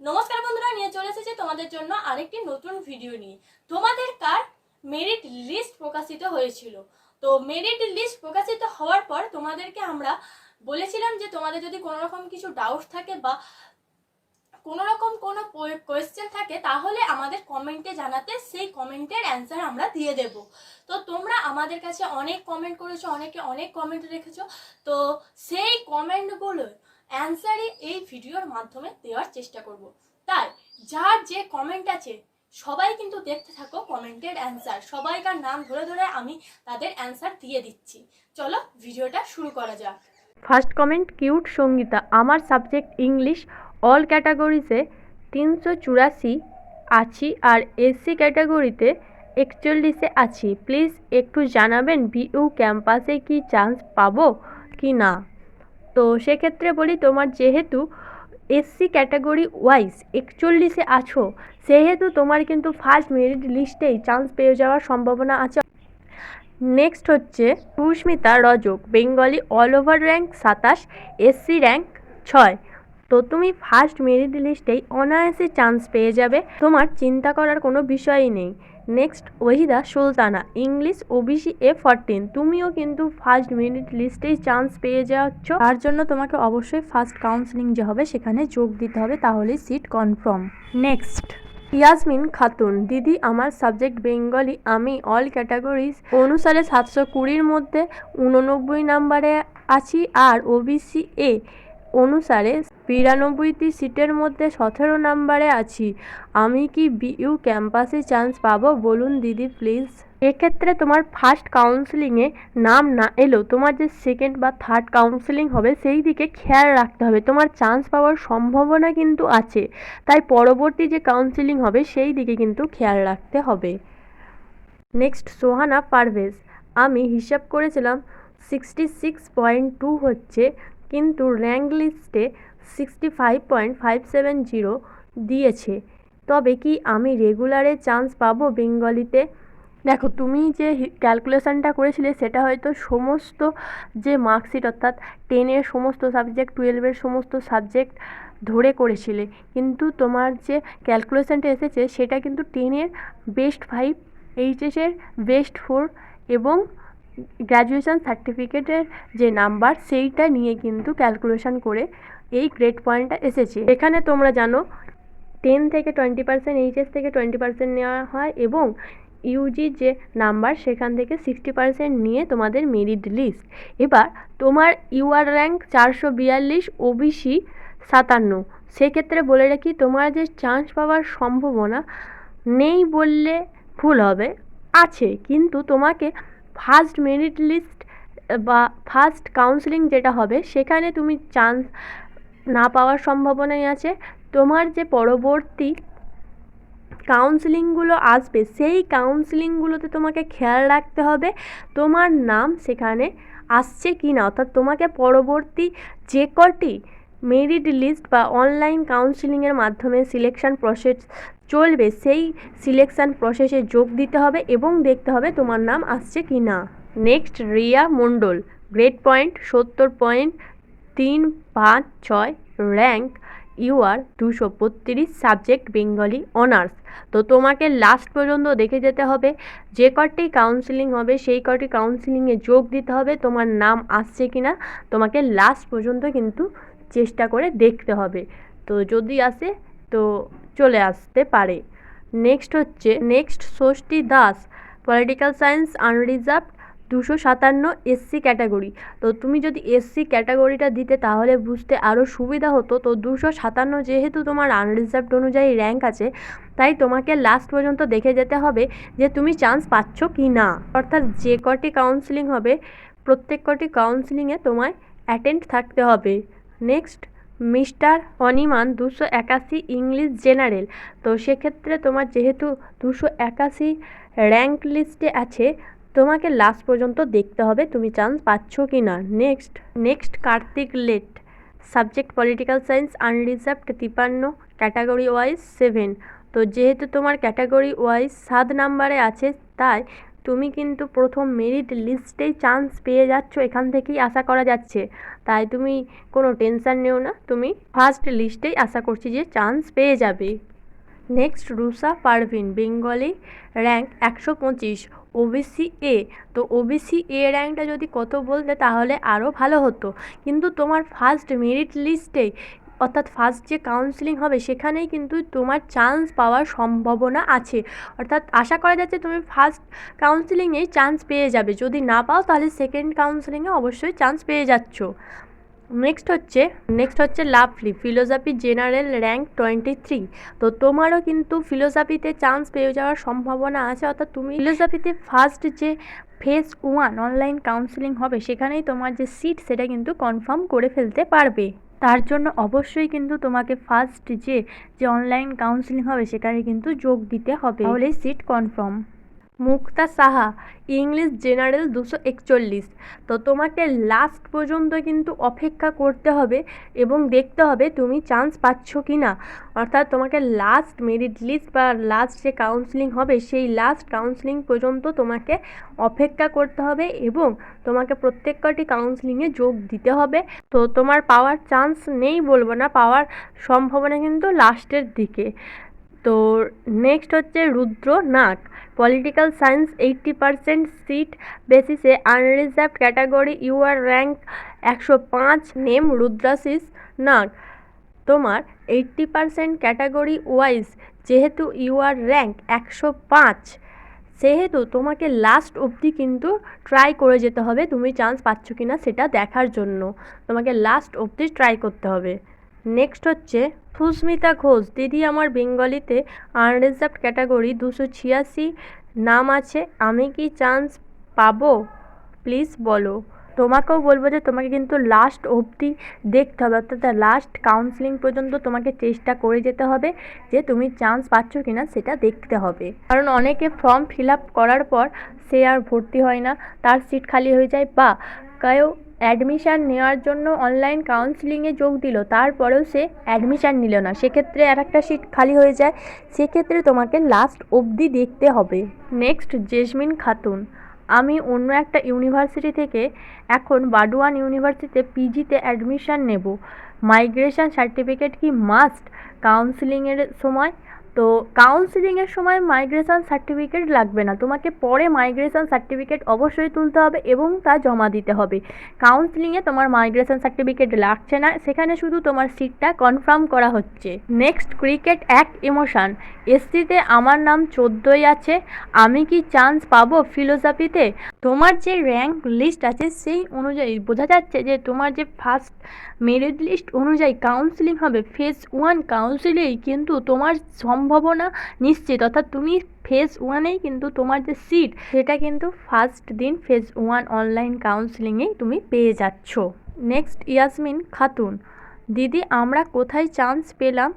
নমস্কার বন্ধুরা, নিয়ে চলে এসেছি তোমাদের জন্য আরেকটি নতুন ভিডিও নিয়ে। তোমাদের কার মেরিট লিস্ট প্রকাশিত হয়েছিল? তো মেরিট লিস্ট প্রকাশিত হওয়ার পর তোমাদেরকে আমরা বলেছিলাম যে তোমাদের যদি কোনো রকম কিছু ডাউট থাকে বা কোনো রকম কোনো কোয়েশ্চেন থাকে, তাহলে আমাদের কমেন্টে জানাতে সেই কমেন্টের অ্যান্সার আমরা দিয়ে দেব। তো তোমরা আমাদের কাছে অনেক কমেন্ট করেছ, অনেকে অনেক কমেন্ট রেখেছো। তো সেই কমেন্টগুলোর অ্যান্সারই এই ভিডিওর মাধ্যমে দেওয়ার চেষ্টা করব। তাই, যার যে কমেন্ট আছে, সবাই কিন্তু দেখতে থাকো কমেন্টের অ্যান্সার। সবাইকার নাম ধরে ধরে আমি তাদের অ্যান্সার দিয়ে দিচ্ছি। চলো ভিডিওটা শুরু করা যাক। First comment cute Sangeeta. আমার সাবজেক্ট ইংলিশ অল ক্যাটাগরিতে তিনশো চুরাশি আছি আর এসসি ক্যাটাগরিতে একচল্লিশে আছি। প্লিজ একটু জানাবেন বিইউ ক্যাম্পাসে কি চান্স পাবো কি না? তো সেক্ষেত্রে বলি তোমার যেহেতু এসসি ক্যাটাগরি ওয়াইজ একচল্লিশে আছো, সেহেতু তোমার কিন্তু ফার্স্ট মেরিট লিস্টেই চান্স পেয়ে যাওয়ার সম্ভাবনা আছে। নেক্সট হচ্ছে Susmita Rajak Bengali all over rank সাতাশ এসসি র্যাঙ্ক ছয়। তো তুমি ফার্স্ট মেরিট লিস্টেই অনায়াসে চান্স পেয়ে যাবে। তোমার চিন্তা করার কোনো বিষয়ই নেই। Next Wahida Sultana English OBC A fourteen তুমিও কিন্তু ফার্স্ট মেরিট লিস্টেই চান্স পেয়ে যাচ্ছ। তার জন্য তোমাকে অবশ্যই ফার্স্ট কাউন্সিলিং যে হবে, সেখানে যোগ দিতে হবে। তাহলেই seat confirm next Yasmin Khatun, দিদি আমার সাবজেক্ট বেঙ্গলি আমি অল ক্যাটাগরিজ অনুসারে সাতশো কুড়ির মধ্যে উননব্বই নাম্বারে আছি। আর ওবিসি এ অনুসারে বিরানব্বইটি সিটের মধ্যে সতেরো নাম্বারে আছি। আমি কি বিইউ ক্যাম্পাসে চান্স পাবো? বলুন দিদি, প্লিজ। এক্ষেত্রে তোমার ফার্স্ট কাউন্সিলিংয়ে নাম না এলেও তোমার যে সেকেন্ড বা থার্ড কাউন্সিলিং হবে, সেই দিকে খেয়াল রাখতে হবে। তোমার চান্স পাওয়ার সম্ভাবনা কিন্তু আছে। তাই পরবর্তী যে কাউন্সিলিং হবে, সেই দিকে কিন্তু খেয়াল রাখতে হবে। নেক্সট, সোহানা পারভেজ। আমি হিসাব করেছিলাম, সিক্সটি সিক্স পয়েন্ট টু হচ্ছে কিন্তু র্যাঙ্ক লিস্টে sixty five point five seven zero দিয়েছে। তবে কি আমি রেগুলারে চান্স পাবো বেঙ্গলিতে? দেখো, তুমি যে ক্যালকুলেশানটা করেছিলে, সেটা হয়তো সমস্ত যে মার্কশিট, অর্থাৎ টেনের সমস্ত সাবজেক্ট টুয়েলভের সমস্ত সাবজেক্ট ধরে করেছিলে, কিন্তু তোমার যে ক্যালকুলেশানটা এসেছে, সেটা কিন্তু টেনের বেস্ট ফাইভ এইচএসের বেস্ট ফোর এবং গ্র্যাজুয়েশন সার্টিফিকেটের যে নাম্বার সেইটা নিয়ে কিন্তু ক্যালকুলেশন করে এই গ্রেড পয়েন্টটা এসেছে। এখানে তোমরা জানো টেন থেকে টোয়েন্টি পার্সেন্ট এইচএস থেকে টোয়েন্টি পার্সেন্ট নেওয়া হয় এবং ইউজির যে নাম্বার সেখান থেকে সিক্সটি পার্সেন্ট নিয়ে তোমাদের মেরিট লিস্ট এবার তোমার ইউআর র্যাঙ্ক চারশো বিয়াল্লিশ ওবিসি সাতান্ন। সেক্ষেত্রে বলে রাখি, তোমার যে চান্স পাওয়ার সম্ভাবনা নেই বললে ভুল হবে, আছে। কিন্তু তোমাকে ফার্স্ট মেরিট লিস্ট বা ফার্স্ট কাউন্সিলিং যেটা হবে, সেখানে তুমি চান্স না পাওয়ার সম্ভাবনাই আছে। তোমার যে পরবর্তী কাউন্সিলিংগুলো আসবে, সেই কাউন্সিলিংগুলোতে তোমাকে খেয়াল রাখতে হবে, তোমার নাম সেখানে আসছে কি না অর্থাৎ তোমাকে পরবর্তী যে কটি মেরিট লিস্ট বা অনলাইন কাউন্সিলিংয়ের মাধ্যমে সিলেকশন প্রসেস চলবে, সেই সিলেকশন প্রসেসে যোগ দিতে হবে এবং দেখতে হবে তোমার নাম আসছে কি না next Riya Mondal grade point সত্তর পয়েন্ট তিন পাঁচ ছয় র্যাঙ্ক ইউআর দুশো বত্রিশ সাবজেক্ট বেঙ্গলি অনার্স তো তোমাকে লাস্ট পর্যন্ত দেখে যেতে হবে, যে কটি কাউন্সিলিং হবে, সেই কটি কাউন্সিলিংয়ে যোগ দিতে হবে, তোমার নাম আসছে কি না তোমাকে লাস্ট পর্যন্ত কিন্তু চেষ্টা করে দেখতে হবে। তো যদি আসে, তো চলে আসতে পারে। নেক্সট হচ্ছে, next Shashthi Das, political science unreserved দুশো সাতান্ন এসসি ক্যাটাগরি। তো তুমি যদি এসসি ক্যাটাগরিটা দিতে তাহলে বুঝতে আরও সুবিধা হতো। তো দুশো সাতান্ন যেহেতু তোমার আনরিজার্ভড অনুযায়ী র্যাঙ্ক আছে, তাই তোমাকে লাস্ট পর্যন্ত দেখে যেতে হবে যে তুমি চান্স পাচ্ছ কি না। অর্থাৎ যে কটি কাউন্সিলিং হবে, প্রত্যেক কটি কাউন্সিলিংয়ে তোমায় অ্যাটেন্ড থাকতে হবে। নেক্সট মিস্টার অনিমান দুশো একাশি ইংলিশ জেনারেল। তো সেক্ষেত্রে তোমার যেহেতু দুশো একাশি র্যাঙ্ক লিস্টে আছে, তোমাকে লাস্ট পর্যন্ত দেখতে হবে তুমি চান্স পাচ্ছ কি না। Next next Kartik Let. Subject political science unreserved তিপান্ন ক্যাটাগরি ওয়াইজ সেভেন তো যেহেতু তোমার ক্যাটাগরি ওয়াইজ সাত নাম্বারে আছে, তাই তুমি কিন্তু প্রথম মেরিট লিস্টেই চান্স পেয়ে যাচ্ছ এখান থেকেই আশা করা যাচ্ছে। তাই তুমি কোনো টেনশান নিও না, তুমি ফার্স্ট লিস্টেই আশা করছি যে চান্স পেয়ে যাবে। Next Rusa Parvin, Bengali rank একশো পঁচিশ ওবিসি এ তো ওবিসি এ র্যাঙ্কটা যদি কত বলতে তাহলে আরও ভালো হতো। কিন্তু তোমার ফার্স্ট মেরিট লিস্টেই অর্থাৎ ফার্স্ট যে কাউন্সিলিং হবে, সেখানেই কিন্তু তোমার চান্স পাওয়ার সম্ভাবনা আছে। অর্থাৎ আশা করা যাচ্ছে তুমি ফার্স্ট কাউন্সিলিংয়েই চান্স পেয়ে যাবে। যদি না পাও, তাহলে সেকেন্ড কাউন্সিলিংয়ে অবশ্যই চান্স পেয়ে যাচ্ছ। নেক্সট হচ্ছে নেক্সট হচ্ছে Lovely philosophy general rank twenty three তো তোমারও কিন্তু ফিলোসফিতে চান্স পেয়ে যাওয়ার সম্ভাবনা আছে। অর্থাৎ তুমি ফিলোসফিতে ফার্স্ট যে ফেজ ওয়ান অনলাইন কাউন্সিলিং হবে, সেখানেই তোমার যে সিট সেটা কিন্তু কনফার্ম করে ফেলতে পারবে। তার জন্য অবশ্যই কিন্তু তোমাকে ফার্স্ট যে যে অনলাইন কাউন্সিলিং হবে, সেখানে কিন্তু যোগ দিতে হবে। তাহলে seat confirm Mukta Saha, English general দুশো একচল্লিশ। তো তোমাকে লাস্ট পর্যন্ত কিন্তু অপেক্ষা করতে হবে এবং দেখতে হবে তুমি চান্স পাচ্ছ কি না অর্থাৎ তোমাকে লাস্ট মেরিট লিস্ট বা লাস্ট যে কাউন্সিলিং হবে, সেই লাস্ট কাউন্সিলিং পর্যন্ত তোমাকে অপেক্ষা করতে হবে এবং তোমাকে প্রত্যেক কটি কাউন্সিলিংয়ে যোগ দিতে হবে। তো তোমার পাওয়ার চান্স নেই বলব না, পাওয়ার সম্ভাবনা কিন্তু লাস্টের দিকে। তো নেক্সট হচ্ছে Rudra Nag political science eighty percent seat বেসিসে আনরিজার্ভড ক্যাটাগরি ইউআর র্যাঙ্ক একশো পাঁচ নেম রুদ্রাশিস নাগ তোমার এইট্টি পারসেন্ট ক্যাটাগরি ওয়াইজ যেহেতু ইউআর র্যাঙ্ক একশো পাঁচ, সেহেতু তোমাকে লাস্ট অবধি কিন্তু ট্রাই করে যেতে হবে, তুমি চান্স পাচ্ছ কি না সেটা দেখার জন্য। তোমাকে লাস্ট অবধি ট্রাই করতে হবে। নেক্সট হচ্ছে, সুস্মিতা ঘোষ, দিদি আমার বেঙ্গলিতে আনরিজার্ভড ক্যাটাগরি দুশো ছিয়াশি, নাম আছে, আমি কি চান্স পাবো? প্লিজ বলো। তোমাকেও বলব যে তোমাকে কিন্তু লাস্ট অবধি দেখতে হবে, অর্থাৎ লাস্ট কাউন্সিলিং পর্যন্ত তোমাকে চেষ্টা করে যেতে হবে যে তুমি চান্স পাচ্ছ কি না সেটা দেখতে হবে। কারণ অনেকে ফর্ম ফিল আপ করার পর সে আর ভর্তি হয় না, তার সিট খালি হয়ে যায়, বা কেউ অ্যাডমিশান নেওয়ার জন্য অনলাইন কাউন্সিলিংয়ে যোগ দিল, তারপরেও সে অ্যাডমিশান নিল না। সেক্ষেত্রে আর একটা সিট খালি হয়ে যায়। সেক্ষেত্রে তোমাকে লাস্ট অবধি দেখতে হবে। Next, jasmine Khatun. আমি অন্য একটা ইউনিভার্সিটি থেকে এখন বাডুয়ান ইউনিভার্সিটিতে পিজিতে অ্যাডমিশান নেব। মাইগ্রেশন সার্টিফিকেট কি মাস্ট? কাউন্সিলিংয়ের সময় তো কাউন্সিলিংয়ের সময় মাইগ্রেশন সার্টিফিকেট লাগবে না। তোমাকে পরে মাইগ্রেশন সার্টিফিকেট অবশ্যই তুলতে হবে এবং তা জমা দিতে হবে। কাউন্সিলিংয়ে তোমার মাইগ্রেশন সার্টিফিকেট লাগছে না, সেখানে শুধু তোমার সিটটা কনফার্ম করা হচ্ছে। নেক্সট ক্রিকেট এক ইমোশান এসসিতে আমার নাম চোদ্দোই আছে, আমি কি চান্স পাবো ফিলোসফিতে তোমার যে র্যাঙ্ক লিস্ট আছে, সেই অনুযায়ী বোঝা যাচ্ছে যে তোমার যে ফার্স্ট মেরিট লিস্ট অনুযায়ী কাউন্সিলিং হবে। ফেজ ওয়ান কাউন্সিলেই কিন্তু তোমার সম্ভাবনা নিশ্চিত। অর্থাৎ তুমি ফেজ ওয়ানেই কিন্তু তোমার যে সিট সেটা কিন্তু ফার্স্ট দিন ফেজ ওয়ান অনলাইন কাউন্সিলিংয়েই তুমি পেয়ে যাচ্ছ। নেক্সট ইয়াসমিন খাতুন দিদি, আমরা কোথায় চান্স পেলাম?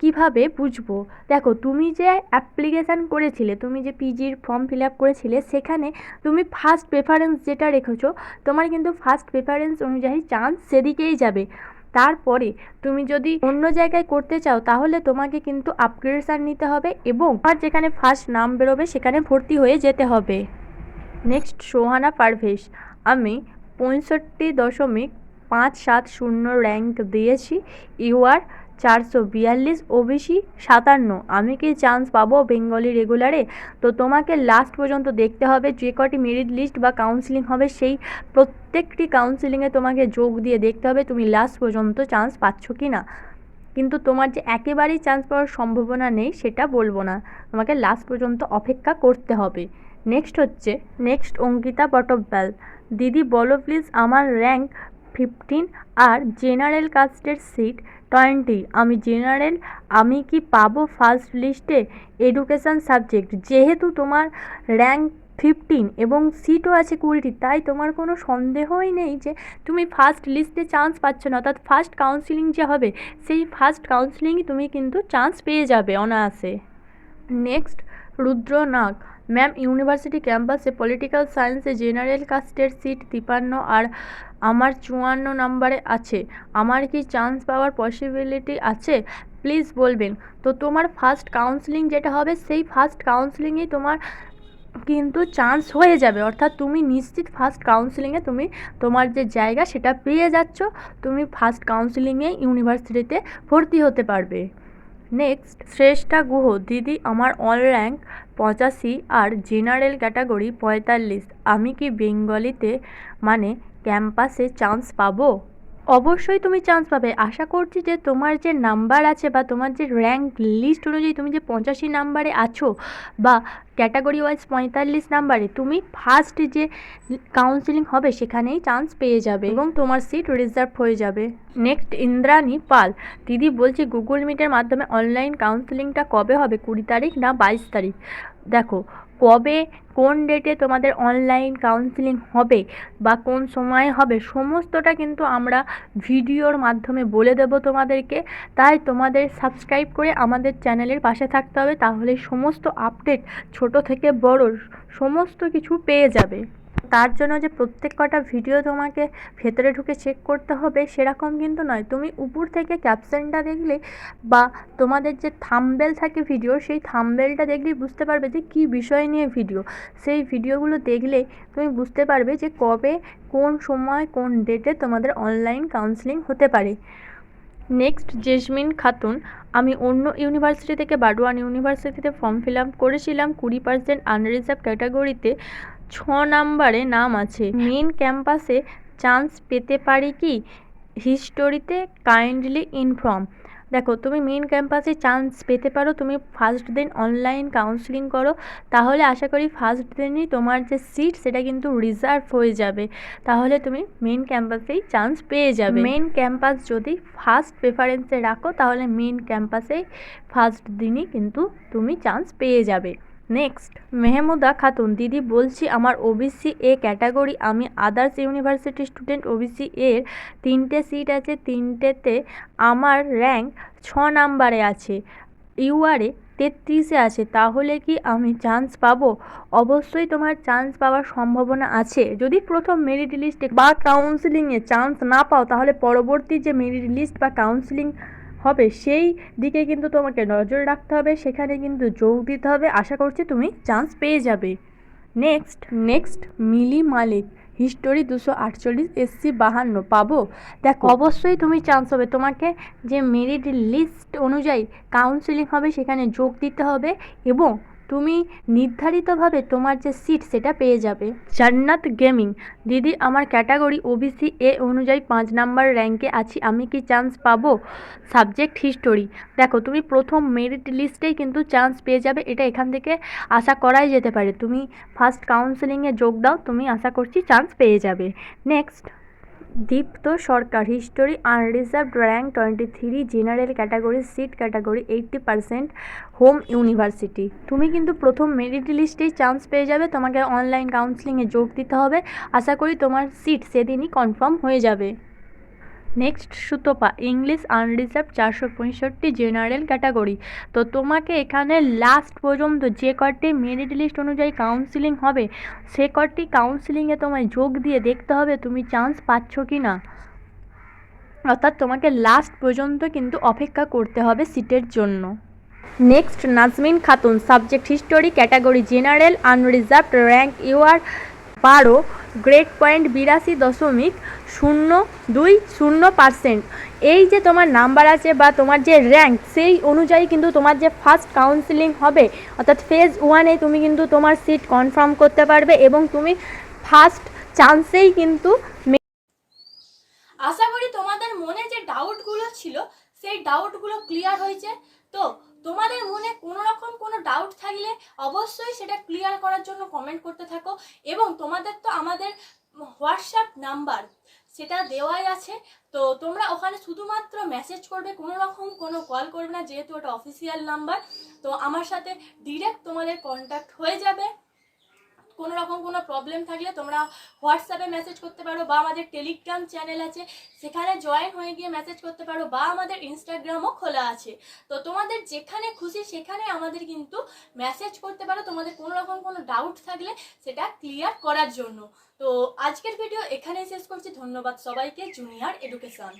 কীভাবে বুঝব? দেখো, তুমি যে অ্যাপ্লিকেশান করেছিলে, তুমি যে পিজির ফর্ম ফিল আপ করেছিলে, সেখানে তুমি ফার্স্ট প্রেফারেন্স যেটা রেখেছো, তোমার কিন্তু ফার্স্ট প্রেফারেন্স অনুযায়ী চান্স সেদিকেই যাবে। তারপরে তুমি যদি অন্য জায়গায় করতে চাও, তাহলে তোমাকে কিন্তু আপগ্রেডেশান নিতে হবে এবং তোমার যেখানে ফার্স্ট নাম বেরোবে, সেখানে ভর্তি হয়ে যেতে হবে। নেক্সট সোহানা পারভেশ আমি পঁয়ষট্টি দশমিক পাঁচ সাত শূন্য র্যাঙ্ক দিয়েছি। ইউআর চারশো বিয়াল্লিশ ওবিসি সাতান্ন। আমি কি চান্স পাবো বেঙ্গলি রেগুলারে তো তোমাকে লাস্ট পর্যন্ত দেখতে হবে যে কটি মেরিট লিস্ট বা কাউন্সিলিং হবে, সেই প্রত্যেকটি কাউন্সিলিংয়ে তোমাকে যোগ দিয়ে দেখতে হবে তুমি লাস্ট পর্যন্ত চান্স পাচ্ছ কি না কিন্তু তোমার যে একেবারেই চান্স পাওয়ার সম্ভাবনা নেই, সেটা বলব না। তোমাকে লাস্ট পর্যন্ত অপেক্ষা করতে হবে। নেক্সট হচ্ছে নেক্সট অঙ্কিতা পটব্যাল। দিদি বলো প্লিজ আমার র্যাঙ্ক ফিফটিন আর জেনারেল কাস্টের সিট টোয়েন্টি আমি জেনারেল, আমি কি পাবো ফার্স্ট লিস্টে এডুকেশান সাবজেক্ট যেহেতু তোমার র্যাঙ্ক ফিফটিন এবং সিটও আছে কুড়িটি, তাই তোমার কোনো সন্দেহই নেই যে তুমি ফার্স্ট লিস্টে চান্স পাচ্ছ না। অর্থাৎ ফার্স্ট কাউন্সিলিং যে হবে, সেই ফার্স্ট কাউন্সিলিংয়ে তুমি কিন্তু চান্স পেয়ে যাবে অনায়াসে। Next Rudra Nag ma'am, university ক্যাম্পাসে পলিটিক্যাল সায়েন্সে জেনারেল কাস্টের সিট তিপান্ন আর আমার চুয়ান্ন নম্বরে আছে। আমার কি চান্স পাওয়ার পসিবিলিটি আছে? প্লিজ বলবেন। তো তোমার ফার্স্ট কাউন্সিলিং যেটা হবে, সেই ফার্স্ট কাউন্সিলিংয়েই তোমার কিন্তু চান্স হয়ে যাবে। অর্থাৎ তুমি নিশ্চিত ফার্স্ট কাউন্সিলিংয়ে তুমি তোমার যে জায়গা সেটা পেয়ে যাচ্ছ। তুমি ফার্স্ট কাউন্সিলিংয়ে ইউনিভার্সিটিতে ভর্তি হতে পারবে। নেক্সট শ্রেষ্ঠা গুহ, দিদি আমার অল র্যাঙ্ক পঁচাশি, আর জেনারেল ক্যাটাগরি পঁয়তাল্লিশ। আমি কি বেঙ্গলিতে মানে ক্যাম্পাসে চান্স পাবো? অবশ্যই তুমি চান্স পাবে। আশা করছি যে তোমার যে নাম্বার আছে বা তোমার যে র্যাঙ্ক লিস্ট অনুযায়ী তুমি যে পঁচাশি নাম্বারে আছো বা ক্যাটাগরি ওয়াইজ পঁয়তাল্লিশ নাম্বারে তুমি ফার্স্ট যে কাউন্সিলিং হবে সেখানেই চান্স পেয়ে যাবে এবং তোমার সিট রিজার্ভ হয়ে যাবে। নেক্সট ইন্দ্রাণী পাল। দিদি বলছি গুগল মিটের মাধ্যমে অনলাইন কাউন্সিলিংটা কবে হবে? কুড়ি তারিখ না বাইশ তারিখ? দেখো, কবে কোন ডেটে তোমাদের অনলাইন কাউন্সিলিং হবে বা কোন সময় হবে, সমস্তটা কিন্তু আমরা ভিডিওর মাধ্যমে বলে দেব তোমাদেরকে। তাই তোমাদের সাবস্ক্রাইব করে আমাদের চ্যানেলের পাশে থাকতে হবে, তাহলে সমস্ত আপডেট ছোট থেকে বড় সমস্ত কিছু পেয়ে যাবে। তার জন্য যে প্রত্যেক কটা ভিডিও তোমাকে ভেতরে ঢুকে চেক করতে হবে, সেরকম কিন্তু নয়। তুমি উপর থেকে ক্যাপশনটা দেখলে বা তোমাদের যে থাম্বেল থাকে ভিডিও সেই থাম্বেলটা দেখলেই বুঝতে পারবে যে কী বিষয় নিয়ে ভিডিও সেই ভিডিওগুলো দেখলে তুমি বুঝতে পারবে যে কবে, কোন সময়, কোন ডেটে তোমাদের অনলাইন কাউন্সিলিং হতে পারে। Next jasmine Khatun. আমি অন্য ইউনিভার্সিটি থেকে বাডওয়ান ইউনিভার্সিটিতে ফর্ম ফিল আপ করেছিলাম। কুড়ি পার্সেন্ট আনরিজার্ভ ক্যাটাগরিতে ছ নাম্বারে নাম আছে। মেন ক্যাম্পাসে চান্স পেতে পারি কি? হিস্টোরিতে কাইন্ডলি ইনফর্ম। দেখো, তুমি মেন ক্যাম্পাসে চান্স পেতে পারো, তুমি ফার্স্ট দিন অনলাইন কাউন্সিলিং করো, তাহলে আশা করি ফার্স্ট দিনই তোমার যে সিট, সেটা কিন্তু রিজার্ভ হয়ে যাবে। তাহলে তুমি মেন ক্যাম্পাসেই চান্স পেয়ে যাবে। মেন ক্যাম্পাস যদি ফার্স্ট প্রেফারেন্সে রাখো, তাহলে মেন ক্যাম্পাসেই ফার্স্ট দিনই কিন্তু তুমি চান্স পেয়ে যাবে। নেক্সট মেহমুদা খাতুন, দিদি, বলছি আমার ওবিসি এ ক্যাটাগরি আমি আদার্স ইউনিভার্সিটি স্টুডেন্ট ওবিসি এর তিনটে সিট আছে, তিনটেতে আমার র্যাঙ্ক ছ নাম্বারে আছে ইউআরএ তেত্রিশে আছে, তাহলে কি আমি চান্স পাবো? অবশ্যই তোমার চান্স পাওয়ার সম্ভাবনা আছে। যদি প্রথম মেরিট লিস্টে বা কাউন্সিলিংয়ে চান্স না পাও, তাহলে পরবর্তী যে মেরিট লিস্ট বা কাউন্সিলিং হবে, সেই দিকে কিন্তু তোমাকে নজর রাখতে হবে, সেখানে কিন্তু যোগ দিতে হবে। আশা করছি তুমি চান্স পেয়ে যাবে। Next next Mili Malik history দুশো আটচল্লিশ এসসি বাহান্ন, পাবো? দেখ, অবশ্যই তুমি চান্স হবে। তোমাকে যে মেরিট লিস্ট অনুযায়ী কাউন্সিলিং হবে, সেখানে যোগ দিতে হবে এবং তুমি নির্ধারিতভাবে তোমার যে সিট সেটা পেয়ে যাবে। জান্নাত গেমিং, দিদি আমার ক্যাটাগরি ওবিসি এ অনুযায়ী পাঁচ নাম্বার র্যাঙ্কে আছি, আমি কি চান্স পাবো? সাবজেক্ট হিস্টোরি দেখো তুমি প্রথম মেরিট লিস্টেই কিন্তু চান্স পেয়ে যাবে, এটা এখান থেকে আশা করাই যেতে পারে। তুমি ফার্স্ট কাউন্সেলিংয়ে যোগ দাও, তুমি আশা করছি চান্স পেয়ে যাবে। Next Dipta Sarkar history unreserved rank twenty three general category seat category eighty percent home university তুমি কিন্তু প্রথম মেরিট লিস্টেই চান্স পেয়ে যাবে, তোমাকে অনলাইন কাউন্সিলিংয়ে যোগ দিতে হবে। আশা করি তোমার সিট সেদিনই কনফার্ম হয়ে যাবে। নেক্সট সুতপা, ইংলিশ আনরিজার্ভ চারশো পঁয়ষট্টি জেনারেল ক্যাটাগরি। তো তোমাকে এখানে লাস্ট পর্যন্ত যে কটি মেরিট লিস্ট অনুযায়ী কাউন্সিলিং হবে, সে কটি কাউন্সিলিংয়ে তোমায় যোগ দিয়ে দেখতে হবে, তুমি চান্স পাচ্ছ কি না অর্থাৎ তোমাকে লাস্ট পর্যন্ত কিন্তু অপেক্ষা করতে হবে সিটের জন্য। Next Najmin Khatun subject history category general unreserved rank UR বারো গ্রেড পয়েন্ট বিরাশি দশমিক শূন্য দুই শূন্য পার্সেন্ট এই যে তোমার নাম্বার আছে বা তোমার যে র্যাঙ্ক সেই অনুযায়ী কিন্তু তোমার যে ফার্স্ট কাউন্সিলিং হবে, অর্থাৎ ফেজ ওয়ানে তুমি কিন্তু তোমার সিট কনফার্ম করতে পারবে এবং তুমি ফার্স্ট চান্সেই কিন্তু আশা করি তোমাদের মনে যে ডাউটগুলো ছিল সেই ডাউটগুলো ক্লিয়ার হয়েছে। তো তোমাদের মনে কোনো রকম কোনো ডাউট থাকলে অবশ্যই সেটা ক্লিয়ার করার জন্য কমেন্ট করতে থাকো। এবং তোমাদের তো আমাদের হোয়াটসঅ্যাপ নাম্বার সেটা দেওয়াই আছে। তো তোমরা ওখানে শুধুমাত্র মেসেজ করবে, কোনো রকম কোনো কল করবে না, যেহেতু ওটা অফিসিয়াল নাম্বার তো আমার সাথে ডিরেক্ট তোমাদের কন্ট্যাক্ট হয়ে যাবে। কোনো রকম কোনো প্রবলেম থাকলে তোমরা হোয়াটসঅ্যাপে মেসেজ করতে পারো বা আমাদের টেলিগ্রাম চ্যানেল আছে। সেখানে জয়েন হয়ে গিয়ে মেসেজ করতে পারো বা আমাদের ইনস্টাগ্রামও খোলা আছে। তো তোমাদের যেখানে খুশি সেখানে আমাদের কিন্তু মেসেজ করতে পারো। তোমাদের কোনো রকম কোনো ডাউট থাকলে সেটা ক্লিয়ার করার জন্য। তো আজকের ভিডিও এখানেই শেষ করছি। ধন্যবাদ সবাইকে জুনিয়র এডুকেশন